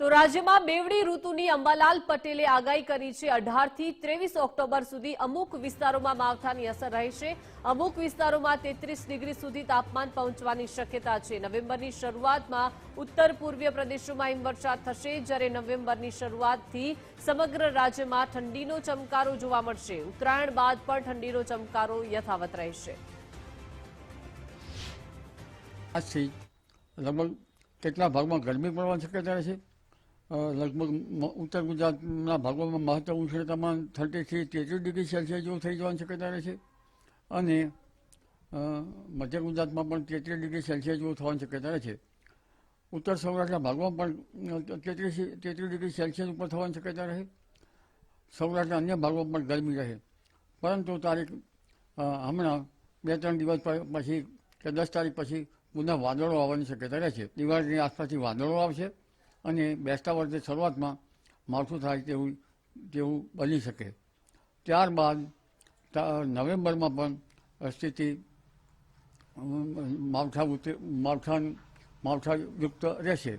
તો રાજ્યમાં બેવડી ઋતુની અંબાલાલ પટેલે આગાહી કરી છે. અઢારથી ત્રેવીસ ઓક્ટોબર સુધી અમુક વિસ્તારોમાં માવઠાની અસર રહેશે અમુક વિસ્તારોમાં તેત્રીસ ડિગ્રી સુધી તાપમાન પહોંચવાની શક્યતા છે. નવેમ્બરની શરૂઆતમાં ઉત્તર પૂર્વીય પ્રદેશોમાં હિમવર્ષા થશે જ્યારે નવેમ્બરની શરૂઆતથી સમગ્ર રાજ્યમાં ઠંડીનો ચમકારો જોવા મળશે. ઉત્તરાયણ બાદ પણ ઠંડીનો ચમકારો યથાવત રહેશે. કેટલા ભાગમાં ગરમી પડવાની શક્યતા રહે છે? અ, લગભગ ઉત્તર ગુજરાતના ભાગોમાં મહત્તમ ઉષ્ણતામાન થર્ટીથી તેત્રીસ ડિગ્રી સેલ્સિયસ જેવું થઈ જવાની શક્યતા રહે છે? અને મધ્ય ગુજરાતમાં પણ તેત્રીસ ડિગ્રી સેલ્સિયસ જેવું થવાની શક્યતા રહે છે? ઉત્તર સૌરાષ્ટ્રના ભાગમાં પણ તેત્રીસ તેત્રીસ ડિગ્રી સેલ્સિયસ ઉપર થવાની શક્યતા રહે સૌરાષ્ટ્રના અન્ય ભાગોમાં પણ ગરમી રહે. પરંતુ તારીખ હમણાં બે ત્રણ દિવસ પછી કે દસ તારીખ પછી પુનઃ વાદળો આવવાની શક્યતા રહે છે. દિવાળીની આસપાસથી વાદળો આવશે. અને બેસતા વર્ષે શરૂઆતમાં માવઠું થાય તેવું તેવું બની શકે. ત્યારબાદ નવેમ્બરમાં પણ સ્થિતિ માવઠા માવઠા માવઠાયુક્ત રહેશે.